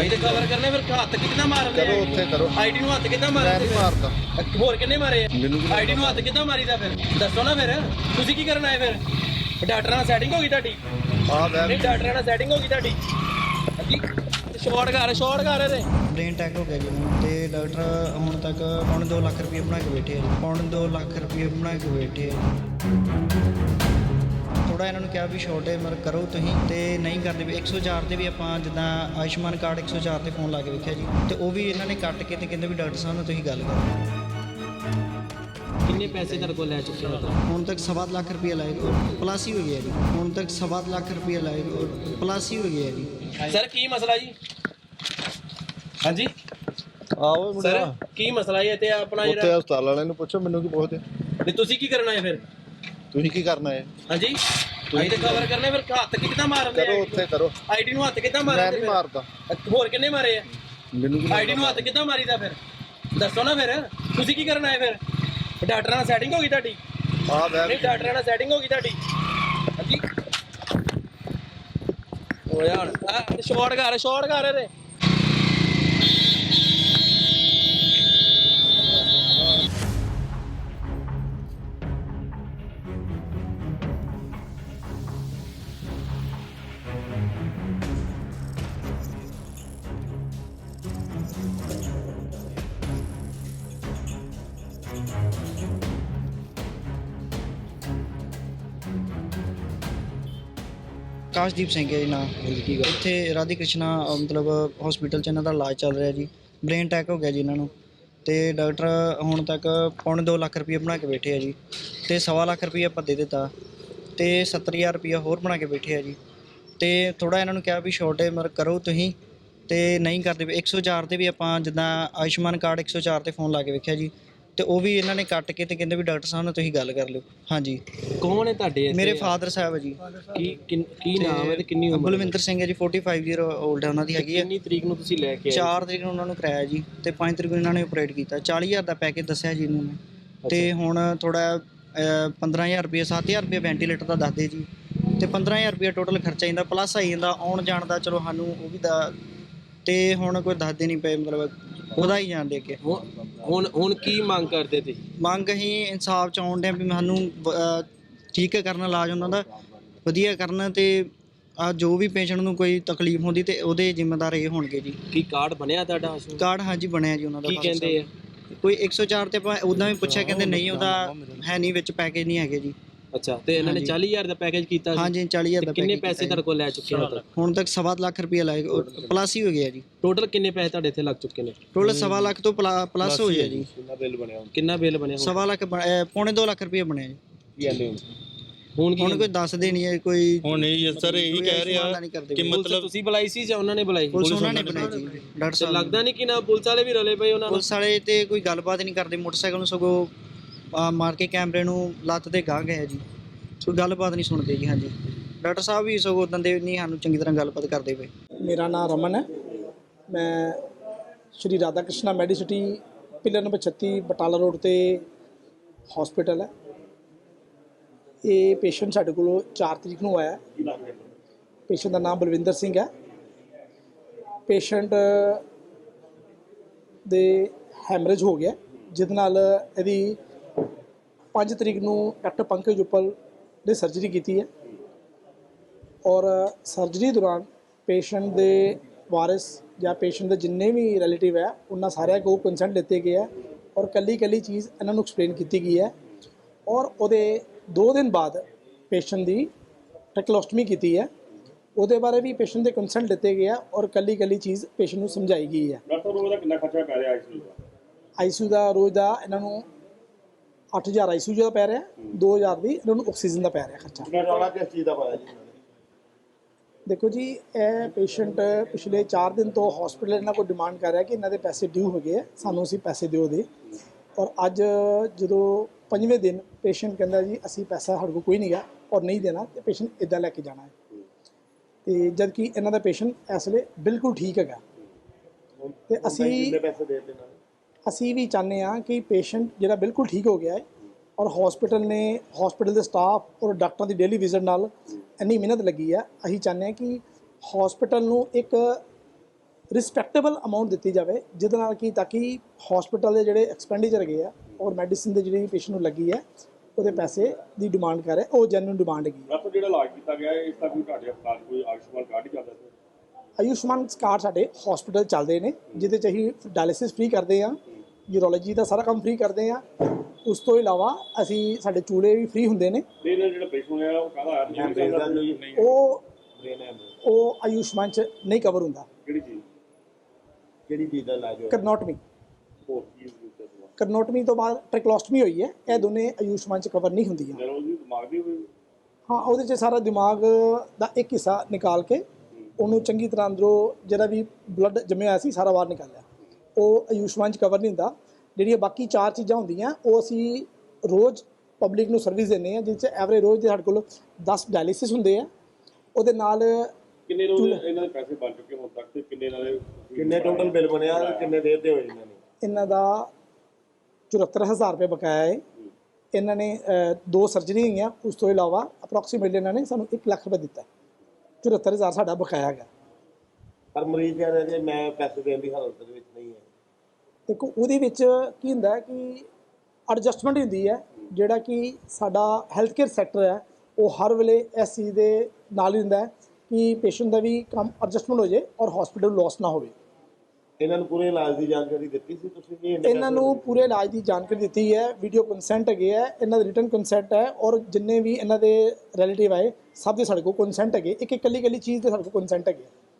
ਅਸੀਂ ਤੇ ਕਵਰ ਕਰਨੇ ਫਿਰ ਹੱਥ ਕਿੱਦਾਂ ਮਾਰਦੇ ਕਰੋ ਉੱਥੇ ਕਰੋ। ਆਈਡੀ ਨੂੰ ਹੱਥ ਕਿੱਦਾਂ ਮੈਂ ਮਾਰਦੇ ਨਹੀਂ ਮਾਰਦਾ। ਹੋਰ ਕਿੰਨੇ ਮਾਰੇ ਆ? ਮੈਨੂੰ ਕੀ ਆਈਡੀ ਨੂੰ ਹੱਥ ਕਿੱਦਾਂ ਮਾਰੀਦਾ ਫਿਰ? ਦੱਸੋ ਨਾ ਫਿਰ। ਤੁਸੀਂ ਕੀ ਕਰਨ ਆਏ ਫਿਰ? ਡਾਕਟਰਾਂ ਨਾਲ ਸੈਟਿੰਗ ਹੋ ਗਈ ਤੁਹਾਡੀ? ਆ ਨਹੀਂ ਡਾਕਟਰਾਂ ਨਾਲ ਸੈਟਿੰਗ ਹੋ ਗਈ ਤੁਹਾਡੀ? ਸ਼ਾਰਟ ਕਰ ਸ਼ਾਰਟ ਕਰ ਇਹਦੇ। ਬ੍ਰੇਨ ਅਟੈਕ ਹੋ ਗਿਆ ਜੀ ਮੈਨੂੰ ਤੇ ਡਾਕਟਰ ਹੁਣ ਤੱਕ ਪੌਣੇ 2 ਲੱਖ ਰੁਪਏ ਬਣਾ ਕੇ ਬੈਠੇ ਆ ਜੀ। ਪੌਣੇ 2 ਲੱਖ ਰੁਪਏ ਬਣਾ ਕੇ ਬੈਠੇ ਆ ਥੋੜਾ ਇਹਨਾਂ ਨੂੰ ਕਿਹਾ ਵੀ ਛੋਟੇ ਮਰ ਕਰੋ ਤੁਸੀਂ ਤੇ ਨਹੀਂ ਕਰਦੇ ਵੀ 104 ਤੇ ਵੀ ਆਪਾਂ ਜਿੱਦਾਂ ਆਯੁਸ਼ਮਾਨ ਕਾਰਡ 104 ਤੇ ਫੋਨ ਲਾ ਕੇ ਵੇਖਿਆ ਜੀ। ਤੇ ਉਹ ਵੀ ਇਹਨਾਂ ਨੇ ਕੱਟ ਕੇ ਤੇ ਕਹਿੰਦੇ ਵੀ ਡਾਕਟਰ ਸਾਹਿਬ ਨਾਲ ਤੁਸੀਂ ਗੱਲ ਕਰੋ। ਕਿੰਨੇ ਪੈਸੇ ਤੁਹਾਡੇ ਕੋਲ ਲੈ ਚੁੱਕੇ ਹੋ? ਹੁਣ ਤੱਕ ਸਵਾ ਲੱਖ ਰੁਪਏ ਲਾਏ ਪਲੱਸ ਹੀ ਹੋ ਗਿਆ ਜੀ। ਹੁਣ ਤੱਕ ਸਵਾ ਲੱਖ ਰੁਪਏ ਲਾਏ ਪਲੱਸ ਹੀ ਹੋ ਗਿਆ ਜੀ। ਸਰ ਕੀ ਮਸਲਾ ਜੀ? ਹਾਂਜੀ? ਆਓ ਮੁੰਡਾ ਸਰ ਕੀ ਮਸਲਾ ਹੈ ਤੇ ਆਪਣਾ ਉੱਥੇ ਜਿਹੜਾ ਹਸਪਤਾਲ ਵਾਲਿਆਂ ਨੂੰ ਪੁੱਛੋ ਮੈਨੂੰ ਕੀ ਪੁੱਛਦੇ? ਤੇ ਤੁਸੀਂ ਕੀ ਕਰਨ ਆਏ ਫਿਰ? ਤੁਸੀਂ ਕੀ ਕਰਨਾ ਹੈ? ਹਾਂਜੀ। ਅਸੀਂ ਤੇ ਕਵਰ ਕਰਨੇ ਫਿਰ ਹੱਥ ਕਿੱਦਾਂ ਮਾਰਦੇ ਕਰੋ ਉੱਥੇ ਕਰੋ। ਆਈਡੀ ਨੂੰ ਹੱਥ ਕਿੱਦਾਂ ਮੈਂ ਮਾਰਦੇ ਨਹੀਂ ਮਾਰਦਾ। ਹੋਰ ਕਿੰਨੇ ਮਾਰੇ ਆ? ਮੈਨੂੰ ਕੀ ਆਈਡੀ ਨੂੰ ਹੱਥ ਕਿੱਦਾਂ ਮਾਰੀਦਾ ਫਿਰ? ਦੱਸੋ ਨਾ ਫਿਰ। ਤੁਸੀਂ ਕੀ ਕਰਨ ਆਏ ਫਿਰ? ਡਾਕਟਰਾਂ ਨਾਲ ਸੈਟਿੰਗ ਹੋ ਗਈ ਤੁਹਾਡੀ? ਆ ਨਹੀਂ ਡਾਕਟਰਾਂ ਨਾਲ ਸੈਟਿੰਗ ਹੋ ਗਈ ਤੁਹਾਡੀ। ਹਾਂਜੀ। ਹੋ ਯਾਰ ਸ਼ਾਰਟ ਕਰ ਸ਼ਾਰਟ ਕਰ ਇਹਦੇ। ਕਾਸ਼ਦੀਪ ਸਿੰਘ ਹੈ ਜੀ ਨਾਂ। ਇੱਥੇ ਰਾਧੇ ਕ੍ਰਿਸ਼ਨਾ ਅਹ ਮਤਲਬ ਹਸਪੀਟਲ 'ਚ ਇਹਨਾਂ ਦਾ ਇਲਾਜ ਚੱਲ ਰਿਹਾ ਜੀ। ਬ੍ਰੇਨ ਅਟੈਕ ਹੋ ਗਿਆ ਜੀ ਇਹਨਾਂ ਨੂੰ। ਤੇ ਡਾਕਟਰ ਹੁਣ ਤੱਕ ਪੌਣੇ 2 ਲੱਖ ਰੁਪਏ ਬਣਾ ਕੇ ਬੈਠੇ ਆ ਜੀ। ਤੇ ਸਵਾ ਲੱਖ ਰੁਪਏ ਆਪਾਂ ਦੇ ਦਿੱਤਾ। ਤੇ 70000 ਰੁਪਏ ਹੋਰ ਬਣਾ ਕੇ ਬੈਠੇ ਆ ਜੀ। ਤੇ ਥੋੜਾ ਇਹਨਾਂ ਨੂੰ ਕਿਹਾ ਵੀ ਛੋਟੇ ਮਰ ਕਰੋ ਤੁਸੀਂ। ਤੇ ਨਹੀਂ ਕਰਦੇ ਵੀ 104 ਤੇ ਵੀ ਆਪਾਂ ਜਿੱਦਾਂ ਆਯੁਸ਼ਮਾਨ ਕਾਰਡ 104 ਤੇ ਫੋਨ ਲਾ ਕੇ ਵੇਖਿਆ ਜੀ। ਤੇ ਉਹ ਵੀ ਇਹਨਾਂ ਨੇ ਕੱਟ ਕੇ ਤੇ ਕਹਿੰਦੇ ਵੀ ਡਾਕਟਰ ਸਾਹਿਬ ਨਾਲ ਤੁਸੀਂ ਗੱਲ ਕਰ ਲਿਓ। ਹਾਂਜੀ। ਕੌਣ ਹੈ ਤੁਹਾਡੇ ਇੱਥੇ? ਮੇਰੇ ਫਾਦਰ ਸਾਹਿਬ ਹੈ ਜੀ। ਕੀ ਕਿੰਨ- ਕੀ ਨਾਮ ਹੈ ਤੇ ਕਿੰਨੀ ਉਮਰ ਹੈ? ਬਲਵਿੰਦਰ ਸਿੰਘ ਹੈ ਜੀ 45 ਈਅਰ 올ਡ ਹੈ ਉਹਨਾਂ ਦੀ ਹੈਗੀ ਹੈ ਕਿੰਨੀ ਤਰੀਕ ਨੂੰ ਤੁਸੀਂ ਲੈ ਕੇ ਆਏ? 4 ਤਰੀਕ ਨੂੰ ਉਹਨਾਂ ਨੂੰ ਕਰਾਇਆ ਜੀ ਤੇ 5 ਤਰੀਕ ਨੂੰ ਇਹਨਾਂ ਨੇ ਆਪਰੇਟ ਕੀਤਾ। 40000 ਦਾ ਪੈਕੇਜ ਦੱਸਿਆ ਜੀ ਇਹਨਾਂ ਨੇ। ਤੇ ਹੁਣ ਥੋੜਾ 15000 ਰੁਪਏ 7000 ਰੁਪਏ ਵੈਂਟੀਲੇਟਰ ਦਾ ਦੱਸਦੇ ਜੀ। ਤੇ 15000 ਰੁਪਏ ਟੋਟਲ ਖਰਚਾ ਜਾਂਦਾ ਪਲੱਸ ਆਈ ਜਾਂਦਾ ਆਉਣ ਜਾਣ ਦਾ ਚਲੋ ਸਾਨੂੰ ਉਹ ਵੀ ਦਾ ਤੇ ਹੁਣ ਕੋਈ ਦੱਸਦੇ ਨਹੀਂ ਪਏ ਮਤਲਬ ਉਹਦਾ ਹੀ ਜਾਣ ਦੇ ਕੇ ਹੁਣ ਹੁਣ- ਕੀ ਮੰਗ ਕਰਦੇ ਤੁਸੀਂ ਮੰਗ ਅਸੀਂ ਇਨਸਾਫ ਚਾਹੁੰਦੇ ਦੇ ਵੀ ਸਾਨੂੰ ਅਹ, ਠੀਕ ਕਰਨ ਇਲਾਜ ਉਹਨਾਂ ਦਾ ਵਧੀਆ ਕਰਨ ਤੇ ਆ ਜੋ ਵੀ ਪੇਸ਼ੈਂਟ ਨੂੰ ਕੋਈ ਤਕਲੀਫ ਹੁੰਦੀ ਤੇ ਉਹਦੇ ਜ਼ਿੰਮੇਦਾਰ ਇਹ ਹੋਣਗੇ ਜੀ ਕੀ ਕਾਰਡ ਬਣਿਆ ਤੁਹਾਡਾ ਨੂੰ? ਕਾਰਡ ਹਾਂਜੀ ਬਣਿਆ ਜੀ ਉਹਨਾਂ ਦਾ ਕੀ father ਕਹਿੰਦੇ ਆ। ਕੋਈ 104 ਤੇ ਆਪਾਂ ਉਦਾਂ ਵੀ ਪੁੱਛਿਆ ਕਹਿੰਦੇ ਨਹੀਂ ਉਹਦਾ ਹੈ ਨਹੀਂ ਵਿੱਚ ਪੈਕੇਜ ਨਹੀਂ ਹੈਗੇ ਜੀ ਅੱਛਾ ਤੇ ਇਹਨਾਂ ਨੇ ਹਾਂਜੀ। 40000 ਦਾ ਪੈਕੇਜ ਕੀਤਾ ਸੀ। ਹਾਂਜੀ 40000 ਤੇ ਦਾ ਕਿੰਨੇ package ਪੈਸੇ ਤੁਹਾਡੇ ਕੋਲ ਲੈ ਚੁੱਕੇ ਹੋ। ਹੁਣ ਤੱਕ? ਸਵਾ ਲੱਖ ਰੁਪਏ ਲਾਏ ਪਲੱਸ ਹੀ ਹੋ ਗਿਆ ਜੀ। ਟੋਟਲ ਕਿੰਨੇ ਪੈਸੇ ਤੁਹਾਡੇ ਇੱਥੇ ਲੱਗ ਚੁੱਕੇ ਨੇ? ਟੋਟਲ ਸਵਾ ਲੱਖ ਤੋਂ ਪਲੱਸ ਹੋ ਗਿਆ ਜੀ। ਕਿੰਨਾ ਬਿੱਲ ਬਣਿਆ ਕਿੰਨਾ ਬਿੱਲ ਬਣਿਆ ਹੁਣ? ਸਵਾ ਲੱਖ ਪੌਣੇ 2 ਲੱਖ ਰੁਪਏ ਬਣਿਆ ਜੀ। ਹੁਣ ਹੁਣ ਕੀ ਹੁਣ ਕੋਈ ਦੱਸਦੇ ਨਹੀਂ ਹੈ ਕੋਈ ਹੁਣ ਇਹ ਸਰ ਇਹੀ ਕਹਿ ਰਿਹਾ ਕਿ। ਪੁਲਿਸ ਤੁਸੀਂ ਬੁਲਾਈ ਸੀ ਜਾਂ ਉਹਨਾਂ ਨੇ ਬੁਲਾਈ? ਪੁਲਿਸ ਉਹਨਾਂ ਨੇ ਬਣਾਈ ਜੀ ਡਾਕਟਰ ਤੇ ਸਾਹਿਬ। ਲੱਗਦਾ ਨਹੀਂ ਕਿ ਨਾ ਪੁਲਿਸ ਵਾਲੇ ਵੀ ਰਲੇ ਪਏ ਉਹਨਾਂ ਨੂੰ? ਪੁਲਿਸ ਵਾਲੇ ਤੇ ਕੋਈ ਗੱਲਬਾਤ ਨਹੀਂ ਕਰਦੇ ਮੋਟਰਸਾਈਕਲ ਨੂੰ ਸਗੋਂ ਆ, ਮਾਰ ਕੇ ਕੈਮਰੇ ਨੂੰ ਲੱਤ ਤੇ ਗਾਹ ਗਏ ਜੀ। ਕੋਈ ਗੱਲਬਾਤ ਨਹੀਂ ਸੁਣਦੇ ਜੀ ਹਾਂਜੀ। ਡਾਕਟਰ ਸਾਹਿਬ ਵੀ ਸਗੋਂ ਉਦੋਂ ਦੇ ਨਹੀਂ ਸਾਨੂੰ ਚੰਗੀ ਤਰ੍ਹਾਂ ਗੱਲਬਾਤ ਕਰਦੇ ਪਏ। ਮੇਰਾ ਨਾਮ ਰਮਨ ਹੈ। ਮੈਂ Shri Radha Krishna Medicity pillar number 36 Batala road ਤੇ ਹਸਪੀਟਲ ਹੈ। ਇਹ ਪੇਸ਼ੈਂਟ ਸਾਡੇ ਕੋਲ 4 ਤਰੀਕ ਨੂੰ ਆਇਆ। ਪੇਸ਼ੈਂਟ ਦਾ ਨਾਮ ਬਲਵਿੰਦਰ ਸਿੰਘ ਹੈ। ਪੇਸ਼ੈਂਟ ਦੇ ਹੈਮਰੇਜ ਹੋ ਗਿਆ। ਜਿਹਦੇ ਨਾਲ ਇਹਦੀ 5 ਤਰੀਕ ਨੂੰ ਡਾਕਟਰ ਪੰਕਜ ਉਪਲ ਨੇ ਸਰਜਰੀ ਕੀਤੀ ਹੈ ਔਰ ਸਰਜਰੀ ਦੌਰਾਨ ਪੇਸ਼ੈਂਟ ਦੇ ਵਾਰਿਸ ਜਾਂ ਪੇਸ਼ੈਂਟ ਦੇ ਜਿੰਨੇ ਵੀ ਰਿਲੇਟਿਵ ਹੈ ਉਹਨਾਂ ਸਾਰਿਆਂ ਕੋਲ ਕੰਸੈਂਟ ਲਿੱਤੇ ਗਏ ਹੈ ਔਰ ਕੱਲੀ ਕੱਲੀ ਚੀਜ਼ ਇਹਨਾਂ ਨੂੰ ਐਕਸਪਲੇਨ ਕੀਤੀ ਗਈ ਹੈ ਔਰ ਉਹਦੇ 2 ਦਿਨ ਬਾਅਦ ਪੇਸ਼ੈਂਟ ਦੀ ਟੈਕਲੋਸਟਮੀ ਕੀਤੀ ਹੈ ਉਹਦੇ ਬਾਰੇ ਵੀ ਪੇਸ਼ੈਂਟ ਦੇ ਕੰਸੈਂਟ ਲਿੱਤੇ ਗਏ ਹੈ ਔਰ ਕੱਲੀ ਕੱਲੀ ਚੀਜ਼ ਪੇਸ਼ੈਂਟ ਨੂੰ ਸਮਝਾਈ ਗਈ ਹੈ। ਡਾਕਟਰ ਰੋਜ਼ ਦਾ ਕਿੰਨਾ ਖਰਚਾ ਪੈ ਰਿਹਾ ਆਈਸੀਯੂ ਦਾ? ਆਈਸੀਯੂ ਦਾ ਰੋਜ਼ ਦਾ ਇਹਨਾਂ ਨੂੰ 8000 ਆਈਸੀਯੂ ਦਾ ਪੈ ਰਿਹਾ 2000 ਦੀ ਇਹਨਾਂ ਨੂੰ ਆਕਸੀਜਨ ਦਾ ਪੈ ਰਿਹਾ ਖਰਚਾ। ਕਿੰਨਾ ਰੌਲਾ ਕਿਸ ਚੀਜ਼ ਦਾ ਪਾਇਆ ਜੀ ਇਹਨਾਂ ਨੇ? ਦੇਖੋ ਜੀ ਇਹ ਪੇਸ਼ੈਂਟ ਪਿਛਲੇ 4 ਦਿਨ ਤੋਂ ਹਸਪੀਟਲ ਇਹਨਾਂ ਕੋਲ ਡਿਮਾਂਡ ਕਰ ਰਿਹਾ ਕਿ ਇਹਨਾਂ ਦੇ ਪੈਸੇ ਡਿਊ ਹੋ ਗਏ ਸਾਨੂੰ ਅਸੀਂ ਪੈਸੇ ਦਿਓ ਦੇ। ਔਰ ਅੱਜ ਜਦੋਂ ਪੰਜਵੇਂ ਦਿਨ ਪੇਸ਼ੈਂਟ ਕਹਿੰਦਾ ਜੀ ਅਸੀਂ ਪੈਸਾ ਸਾਡੇ ਕੋਲ ਕੋਈ ਨਹੀਂ ਗਾ ਔਰ ਨਹੀਂ ਦੇਣਾ ਤੇ ਪੇਸ਼ੈਂਟ ਇਦਾਂ ਲੈ ਕੇ ਜਾਣਾ ਹੈ। ਤੇ ਜਦ ਕਿ ਇਹਨਾਂ ਦਾ ਪੇਸ਼ੈਂਟ ਇਸ ਵੇਲੇ ਬਿਲਕੁਲ ਠੀਕ ਹੈਗਾ। ਤੇ ਅਸੀਂ ਕਿੰਨੇ ਪੈਸੇ ਦੇ ਦੇਣਾ ਅਸੀਂ ਵੀ ਚਾਹੁੰਦੇ ਹਾਂ ਕਿ ਪੇਸ਼ੈਂਟ ਜਿਹੜਾ ਬਿਲਕੁਲ ਠੀਕ ਹੋ ਗਿਆ ਹੈ ਔਰ ਹਸਪੀਟਲ ਨੇ ਹਸਪੀਟਲ ਦੇ ਸਟਾਫ ਔਰ ਡਾਕਟਰਾਂ ਦੀ ਡੇਲੀ ਵਿਜ਼ਿਟ ਨਾਲ ਇੰਨੀ ਮਿਹਨਤ ਲੱਗੀ ਹੈ। ਅਸੀਂ ਚਾਹੁੰਦੇ ਹਾਂ ਕਿ ਹਸਪੀਟਲ ਨੂੰ ਇੱਕ ਰਿਸਪੈਕਟੇਬਲ ਅਮਾਉਂਟ ਦਿੱਤੀ ਜਾਵੇ ਜਿਹਦੇ ਨਾਲ ਕਿ ਤਾਂ ਕਿ ਹਸਪੀਟਲ ਦੇ ਜਿਹੜੇ ਐਕਸਪੈਂਡੀਚਰ ਹੈਗੇ ਆ ਔਰ ਮੈਡੀਸਿਨ ਦੇ ਜਿਹੜੀ ਪੇਸ਼ੈਂਟ ਨੂੰ ਲੱਗੀ ਹੈ ਉਹਦੇ ਪੈਸੇ ਦੀ ਡਿਮਾਂਡ ਕਰ ਰਿਹਾ ਉਹ ਜੈਨੂਇਨ ਡਿਮਾਂਡ ਹੈਗੀ ਡਾਕਟਰ ਜਿਹੜਾ ਇਲਾਜ ਕੀਤਾ ਗਿਆ ਇਸ ਦਾ ਕੋਈ ਤੁਹਾਡੇ ਹਸਪਤਾਲ ਕੋਈ ਆਯੁਸ਼ਮਾਨ ਕਾਰਡ ਹੀ ਚੱਲਦਾ ਸੀ ਆਯੁਸ਼ਮਾਨ ਕਾਰਡ ਸਾਡੇ ਹਸਪੀਟਲ ਚੱਲਦੇ ਨੇ ਜਿਹਦੇ ਚ ਅਸੀਂ ਡਾਇਲਿਸਿਸ ਫ੍ਰੀ ਕਰਦੇ ਆ ਯੂਰੋਲੋਜੀ ਦਾ ਸਾਰਾ ਕੰਮ ਫ੍ਰੀ ਕਰਦੇ ਆ ਉਸ ਤੋਂ ਇਲਾਵਾ ਅਸੀਂ ਸਾਡੇ ਚੂਲੇ ਵੀ ਫ੍ਰੀ ਹੁੰਦੇ ਨੇ। ਜਿਹੜਾ ਉਹ ਕਾਹਦਾ ਨਹੀਂ ਉਹ ਬ੍ਰੇਨ ਹੈ ਉਹ ਆਯੁਸ਼ਮਾਨ ਚ ਨਹੀਂ ਕਵਰ ਹੁੰਦਾ। ਕਿਹੜੀ ਚੀਜ਼? ਕਿਹੜੀ ਚੀਜ਼ ਦਾ ਇਲਾਜ ਹੋਇਆ? ਕਰਨੋਟਮੀ। ਹੋਰ ਤੋਂ ਬਾਅਦ ਟ੍ਰੈਕਲੋਸਟਮੀ ਹੋਈ ਹੈ। ਇਹ ਦੋਨੇ ਆਯੁਸ਼ਮਾਨ ਚ ਕਵਰ ਨਹੀਂ ਹੁੰਦੀਆਂ। ਦਿਮਾਗ ਦੀ ਹਾਂ ਉਹਦੇ 'ਚ ਸਾਰਾ ਦਿਮਾਗ ਦਾ ਇੱਕ ਹਿੱਸਾ ਨਿਕਾਲ ਕੇ ਉਹਨੂੰ ਚੰਗੀ ਤਰ੍ਹਾਂ ਅੰਦਰੋਂ ਜਿਹੜਾ ਵੀ ਬਲੱਡ ਜੰਮਿਆ ਸੀ ਸਾਰਾ ਬਾਹਰ ਨਿਕਾਲਿਆ ਉਹ ਆਯੁਸ਼ਮਾਨ 'ਚ ਕਵਰ ਨਹੀਂ ਹੁੰਦਾ। ਜਿਹੜੀਆਂ ਬਾਕੀ ਚਾਰ ਚੀਜ਼ਾਂ ਹੁੰਦੀਆਂ ਉਹ ਅਸੀਂ ਰੋਜ਼ ਪਬਲਿਕ ਨੂੰ ਸਰਵਿਸ ਦਿੰਦੇ ਆ ਜਿਸ 'ਚ ਐਵਰੇਜ ਰੋਜ਼ ਦੇ ਸਾਡੇ ਕੋਲ 10 ਡਾਇਲਿਸਿਸ ਹੁੰਦੇ ਆ। ਉਹਦੇ ਨਾਲ ਕਿੰਨੇ ਰੋਜ਼ ਇਹਨਾਂ ਦੇ ਪੈਸੇ ਬਣ ਚੁੱਕੇ ਹੁਣ ਤੱਕ ਤੇ ਕਿੰਨੇ ਦੇ ਕਿੰਨੇ ਟੋਟਲ ਬਿੱਲ ਬਣਿਆ ਤੇ ਕਿੰਨੇ ਦੇਰ ਦੇ ਹੋਏ ਇਹਨਾਂ ਨੇ? ਇਹਨਾਂ ਦਾ 74000 ਰੁਪਏ ਬਕਾਇਆ ਹੈ। ਇਹਨਾਂ ਨੇ ਦੋ ਸਰਜਰੀ ਹੋਈਆਂ ਉਸ ਤੋਂ ਇਲਾਵਾ ਅਪਰੋਕਸੀਮੇਟਲੀ ਇਹਨਾਂ ਨੇ ਸਾਨੂੰ 1 ਲੱਖ ਰੁਪਏ ਦਿੱਤਾ। 74000 ਸਾਡਾ ਬਕਾਇਆ ਹੈਗਾ। ਪਰ ਮਰੀਜ਼ ਕਹਿ ਰਿਹਾ ਜੇ ਮੈਂ ਪੈਸੇ ਦੇਣ ਦੀ ਹਾਲਤ ਦੇ ਵਿੱਚ ਨਹੀਂ ਹੈ। ਦੇਖੋ ਉਹਦੇ ਵਿੱਚ ਕੀ ਹੁੰਦਾ ਹੈ ਕਿ ਐਡਜਸਟਮੈਂਟ ਹੁੰਦੀ ਹੈ ਜਿਹੜਾ ਕਿ ਸਾਡਾ ਹੈਲਥ ਕੇਅਰ ਸੈਕਟਰ ਹੈ ਉਹ ਹਰ ਵੇਲੇ ਇਸ ਚੀਜ਼ ਦੇ ਨਾਲ ਹੀ ਹੁੰਦਾ ਹੈ ਕਿ ਪੇਸ਼ੈਂਟ ਦਾ ਵੀ ਕੰਮ ਐਡਜਸਟਮੈਂਟ ਹੋ ਜਾਏ ਔਰ ਹਸਪੀਟਲ ਲਾਸ ਨਾ ਹੋਵੇ। ਇਹਨਾਂ ਨੂੰ ਪੂਰੇ ਇਲਾਜ ਦੀ ਜਾਣਕਾਰੀ ਦਿੱਤੀ ਸੀ ਤੁਸੀਂ ਇੰਨੇ ਇਹਨਾਂ ਨੂੰ ਪੂਰੇ ਇਲਾਜ ਦੀ ਜਾਣਕਾਰੀ ਦਿੱਤੀ ਹੈ ਵੀਡੀਓ ਕੰਸੈਂਟ ਹੈਗੇ ਹੈ ਇਹਨਾਂ ਦਾ ਰਿਟਨ ਕੰਸੈਂਟ ਹੈ ਔਰ ਜਿੰਨੇ ਵੀ ਇਹਨਾਂ ਦੇ ਰਿਲੇਟਿਵ ਆਏ ਸਭ ਦੇ ਸਾਡੇ ਕੋਲ ਕੰਸੈਂਟ ਹੈਗੇ ਇੱਕ ਇੱਕ ਕੱਲੀ ਕੱਲੀ ਚੀਜ਼ ਦੇ ਸਾਡੇ ਕੋਲ ਕੰਸੈਂਟ ਹੈਗੇ।